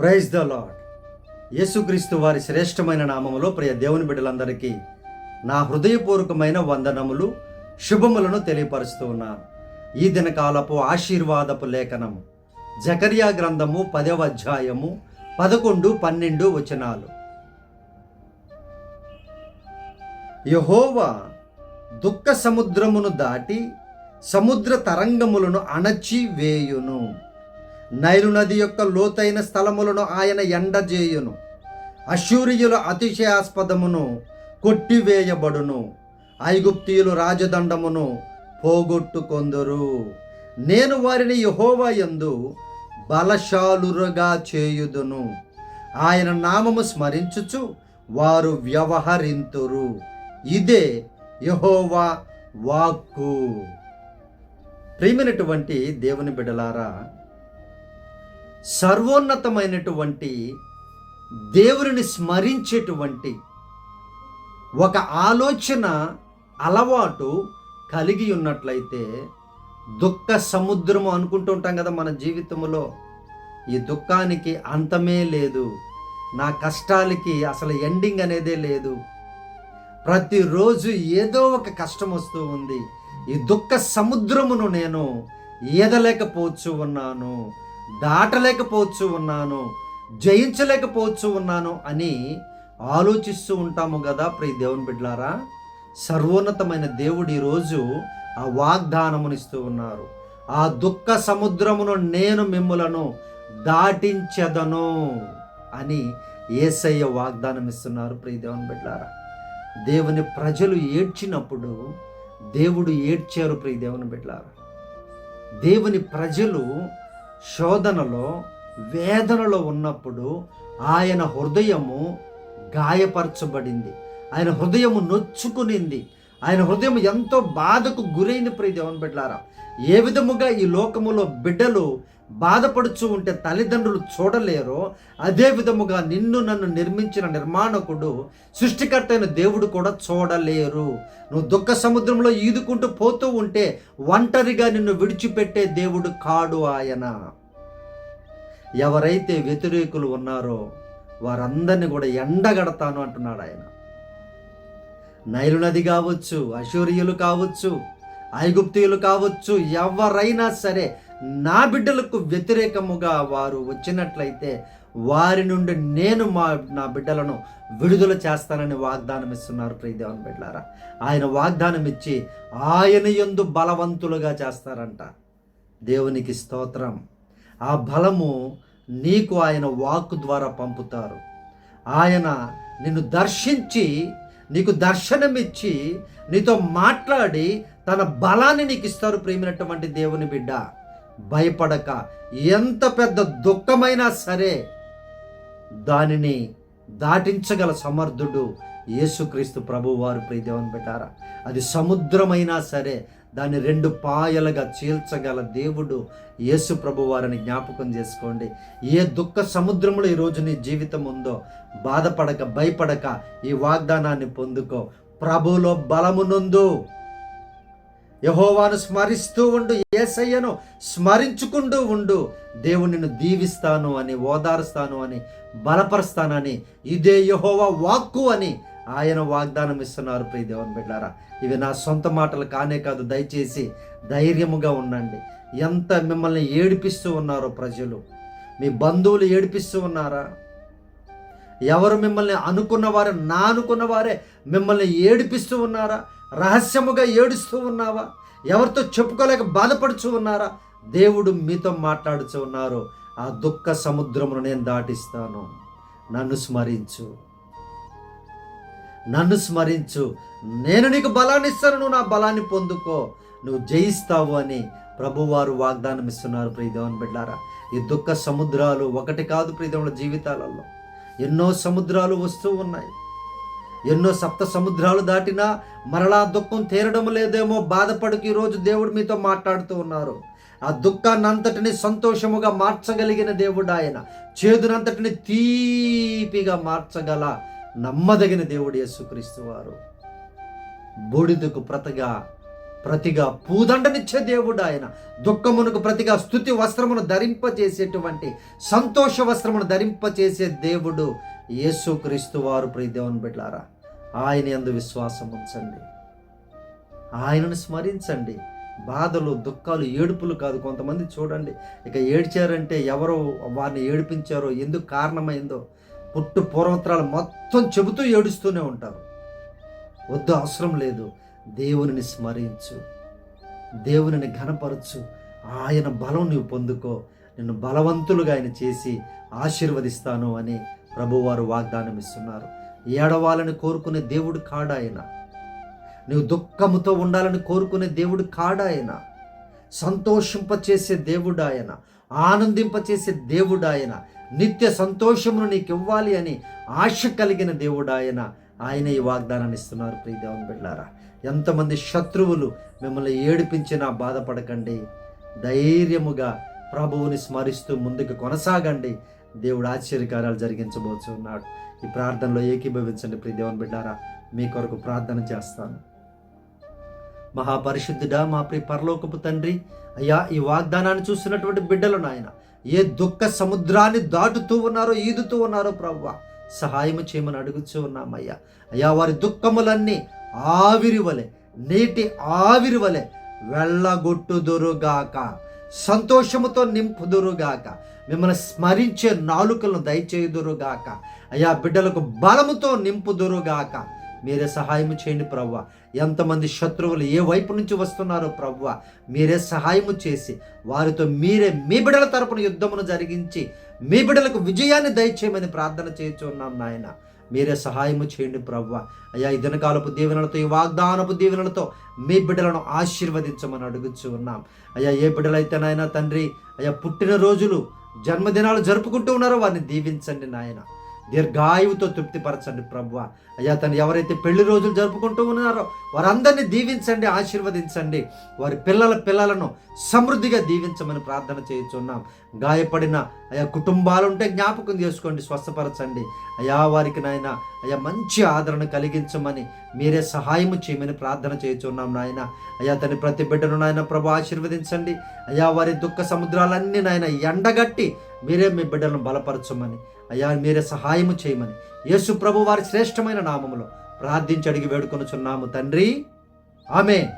Praise the lord యేసుక్రీస్తు వారి శ్రేష్టమైన నామములో ప్రియ దేవుని బిడ్డలందరికీ నా హృదయపూర్వకమైన వందనములు శుభములను తెలియపరుస్తూ ఉన్నాను. ఈ దినకాలపు ఆశీర్వాదపు లేఖనము జకర్యా గ్రంథము పదవ అధ్యాయము పదకొండు పన్నెండు వచనాలు. యహోవా దుఃఖ సముద్రమును దాటి సముద్ర తరంగములను అణచి వేయును. నైలు నది యొక్క లోతైన స్థలములను ఆయన ఎండజేయును. అశూరియుల అతిశయాస్పదమును కొట్టివేయబడును. ఐగుప్తియులు రాజదండమును పోగొట్టుకొందరు. నేను వారిని యహోవా యందు బలశాలురుగా చేయుదును. ఆయన నామము స్మరించుచు వారు వ్యవహరింతురు. ఇదే యహోవా వాక్కు. ప్రియమైనటువంటి దేవుని బిడలారా సర్వోన్నతమైనటువంటి దేవుని స్మరించేటువంటి ఒక ఆలోచన అలవాటు కలిగి ఉన్నట్లయితే దుఃఖ సముద్రము అనుకుంటూ ఉంటాం కదా మన జీవితంలో ఈ దుఃఖానికి అంతమే లేదు. నా కష్టాలకి అసలు ఎండింగ్ అనేదే లేదు. ప్రతిరోజు ఏదో ఒక కష్టం వస్తూ ఉంది. ఈ దుఃఖ సముద్రమును నేను ఈదలేకపోవచ్చు ఉన్నాను. దాటలేకపోవచ్చు ఉన్నాను జయించలేకపోవచ్చు ఉన్నాను అని ఆలోచిస్తూ ఉంటాము కదా ప్రియ దేవుని బిడ్లారా సర్వోన్నతమైన దేవుడు ఈరోజు ఆ వాగ్దానమునిస్తూ ఉన్నారు. ఆ దుఃఖ సముద్రమును నేను మిమ్ములను దాటించదను అని ఏసయ్య వాగ్దానం ఇస్తున్నారు ప్రియ దేవుని బిడ్డారా దేవుని ప్రజలు ఏడ్చినప్పుడు దేవుడు ఏడ్చారు ప్రియ దేవుని బిడ్డారా దేవుని ప్రజలు శోధనలో వేదనలో ఉన్నప్పుడు ఆయన హృదయము గాయపరచబడింది. ఆయన హృదయము నొచ్చుకునింది. ఆయన హృదయం ఎంతో బాధకు గురైన ప్రియ దేవుని బిడ్డారా ఏ విధముగా ఈ లోకములో బిడ్డలు బాధపడుచు ఉంటే తల్లిదండ్రులు చూడలేరో అదే విధముగా నిన్ను నన్ను నిర్మించిన నిర్మాణకుడు సృష్టికర్త అయిన దేవుడు కూడా చూడలేరు. నువ్వు దుఃఖ సముద్రంలో ఈదుకుంటూ పోతూ ఉంటే ఒంటరిగా నిన్ను విడిచిపెట్టే దేవుడు కాడు ఆయన. ఎవరైతే వ్యతిరేకులు ఉన్నారో వారందరిని కూడా ఎండగడతాను అంటున్నాడు ఆయన. నైలు నది కావచ్చు అశూరియులు కావచ్చు ఐగుప్తీయులు కావచ్చు ఎవరైనా సరే నా బిడ్డలకు వ్యతిరేకముగా వారు వచ్చినట్లయితే వారి నుండి నేను మా నా బిడ్డలను విడుదల చేస్తానని వాగ్దానం ఇస్తున్నారు ప్రియదేవన్ బిడ్డారా ఆయన వాగ్దానం ఇచ్చి ఆయన ఎందు బలవంతులుగా చేస్తారంట. దేవునికి స్తోత్రం. ఆ బలము నీకు ఆయన వాక్కు ద్వారా పంపుతారు. ఆయన నిన్ను దర్శించి నీకు దర్శనమిచ్చి నీతో మాట్లాడి తన బలాన్ని నీకు ఇస్తారు ప్రేమినటువంటి దేవుని బిడ్డ. భయపడక. ఎంత పెద్ద దుఃఖమైనా సరే దానిని దాటించగల సమర్థుడు యేసుక్రీస్తు ప్రభు వారు ప్రియదేవని పెట్టారా అది సముద్రమైనా సరే దాన్ని రెండు పాయలుగా చీల్చగల దేవుడు యేసు ప్రభు వారిని జ్ఞాపకం చేసుకోండి. ఏ దుఃఖ సముద్రంలో ఈరోజు నీ జీవితం ఉందో బాధపడక భయపడక ఈ వాగ్దానాన్ని పొందుకో. ప్రభులో బలమునందు యహోవాను స్మరిస్తూ ఉండు ఏసయ్యను స్మరించుకుంటూ ఉండు. దేవుడు నిన్ను దీవిస్తాను అని ఓదారుస్తాను అని బలపరుస్తానని ఇదే యహోవా వాక్కు అని ఆయన వాగ్దానం ఇస్తున్నారు ప్రియ దేవుని బిడ్డారా. ఇవి నా సొంత మాటలు కానే కాదు దయచేసి ధైర్యముగా ఉండండి. ఎంత మిమ్మల్ని ఏడిపిస్తూ ఉన్నారో ప్రజలు మీ బంధువులు ఏడిపిస్తూ ఉన్నారా? ఎవరు మిమ్మల్ని అనుకున్నవారు నా అనుకున్నవారే మిమ్మల్ని ఏడిపిస్తూ ఉన్నారా? రహస్యముగా ఏడుస్తూ ఉన్నావా? ఎవరితో చెప్పుకోలేక బాధపడుచు ఉన్నారా? దేవుడు మీతో మాట్లాడుచు ఉన్నారు. ఆ దుఃఖ సముద్రమును నేను దాటిస్తాను. నన్ను స్మరించు. నన్ను స్మరించు. నేను నీకు బలాన్ని ఇస్తాను. నువ్వు నా బలాన్ని పొందుకో. నువ్వు జయిస్తావు అని ప్రభువారు వాగ్దానం ఇస్తున్నారు. ప్రియదేవన్ బిడ్డారా ఈ దుఃఖ సముద్రాలు ఒకటి కాదు ప్రియదేవుల జీవితాలలో. ఎన్నో సముద్రాలు వస్తూ ఉన్నాయి. ఎన్నో సప్త సముద్రాలు దాటినా మరలా దుఃఖం తీరడం లేదేమో బాధపడుకు ఈరోజు దేవుడు మీతో మాట్లాడుతూ ఉన్నారు. ఆ దుఃఖాన్నంతటిని సంతోషముగా మార్చగలిగిన దేవుడు ఆయన చేదునంతటిని తీపిగా మార్చగల నమ్మదగిన దేవుడు యేసుక్రీస్తు వారు. బూడిదకు ప్రతగా ప్రతిగా పూదండనిచ్చే దేవుడు ఆయన దుఃఖమునకు ప్రతిగా స్థుతి వస్త్రమును ధరింపచేసేటువంటి సంతోష వస్త్రమును ధరింపచేసే దేవుడు యేసుక్రీస్తు వారు ప్రియదేవుని బిడ్డారా ఆయన ఎందు విశ్వాసం ఉంచండి. ఆయనను స్మరించండి. బాధలు దుఃఖాలు ఏడుపులు కాదు. కొంతమంది చూడండి ఇక ఏడ్చారంటే ఎవరో వారిని ఏడిపించారో ఎందుకు కారణమైందో పుట్టు పూర్వత్రాలు మొత్తం చెబుతూ ఏడుస్తూనే ఉంటారు. వద్దు అవసరం లేదు. దేవునిని స్మరించు. దేవునిని ఘనపరచు. ఆయన బలం నీవు పొందుకో. నిన్ను బలవంతులుగా ఆయన చేసి ఆశీర్వదిస్తాను అని ప్రభువారు వాగ్దానం ఇస్తున్నారు ఏడవాలని కోరుకునే దేవుడు కాడాయన. నువ్వు దుఃఖముతో ఉండాలని కోరుకునే దేవుడు కాడాయన. సంతోషింపచేసే దేవుడు ఆయన ఆనందింపచేసే దేవుడు ఆయన నిత్య సంతోషమును నీకు ఇవ్వాలి అని ఆశ కలిగిన దేవుడు ఆయన ఆయన ఈ వాగ్దానాన్ని ఇస్తున్నారు ప్రియదేవన్ బిళ్ళారా ఎంతమంది శత్రువులు మిమ్మల్ని ఏడిపించినా బాధపడకండి. ధైర్యముగా ప్రభువుని స్మరిస్తూ ముందుకు కొనసాగండి. దేవుడు ఆశ్చర్యకార్యాలు జరిగించబోతు ఉన్నాడు ఈ ప్రార్థనలో ఏకీభవించండి ప్రియదేవన్ బిడ్డారా మీ కొరకు ప్రార్థన చేస్తాను. మహాపరిశుద్ధుడా మా ప్రియ పరలోకపు తండ్రి అయ్యా ఈ వాగ్దానాన్ని చూస్తున్నటువంటి బిడ్డలు నాయన ఏ దుఃఖ సముద్రాన్ని దాటుతూ ఉన్నారో ఈదుతూ ఉన్నారో ప్రవ్వ సహాయము చేయమని అడుగుతూ ఉన్నామయ్యా. అయ్యా వారి దుఃఖములన్నీ ఆవిరి వలె నీటి ఆవిరి వలె వెళ్ళగొట్టుదురుగాక. సంతోషముతో నింపుదురుగాక. మిమ్మల్ని స్మరించే నాలుకలను దయచేయుదురుగాక. అయ్యా బిడ్డలకు బలముతో నింపుదురుగాక. మీరే సహాయం చేయండి ప్రవ్వ. ఎంతమంది శత్రువులు ఏ వైపు నుంచి వస్తున్నారో ప్రవ్వ మీరే సహాయము చేసి వారితో మీరే మీ బిడ్డల తరపున యుద్ధమును జరిగించి మీ బిడ్డలకు విజయాన్ని దయచేయమని ప్రార్థన చేయుచున్నాం నాయన. మీరే సహాయము చేయండి ప్రవ్వ. అయ్యా ఈ దినకాలపు దీవెనలతో ఈ వాగ్దానపు దీవెనలతో మీ బిడ్డలను ఆశీర్వదించమని అడుగుచు ఉన్నాం. అయ్యా ఏ బిడ్డలైతే నాయన తండ్రి అయ్యా పుట్టిన రోజులు జన్మదినాలు జరుపుకుంటూ ఉన్నారో వారిని దీవించండి నాయన. దీర్ఘాయువుతో తృప్తిపరచండి ప్రభు అయ్యా తను ఎవరైతే పెళ్ళి రోజులు జరుపుకుంటూ ఉన్నారో వారందరినీ దీవించండి ఆశీర్వదించండి. వారి పిల్లల పిల్లలను సమృద్ధిగా దీవించమని ప్రార్థన చేయుచున్నాం. గాయపడిన అయా కుటుంబాలుంటే జ్ఞాపకం చేసుకోండి స్వస్థపరచండి. అయా వారికి నాయన అయా మంచి ఆదరణ కలిగించమని మీరే సహాయము చేయమని ప్రార్థన చేయుచున్నాం నాయన. అయా తన ప్రతి బిడ్డను నాయన ప్రభు ఆశీర్వదించండి. అయా వారి దుఃఖ సముద్రాలన్నీ నాయన ఎండగట్టి మీరే మీ బిడ్డలను బలపరచమని అయ్యా మీరే సహాయము చేయమని. యేసు ప్రభు వారి శ్రేష్టమైన నామములో ప్రార్థించి అడిగి వేడుకొనుచున్నాము తండ్రి. ఆమె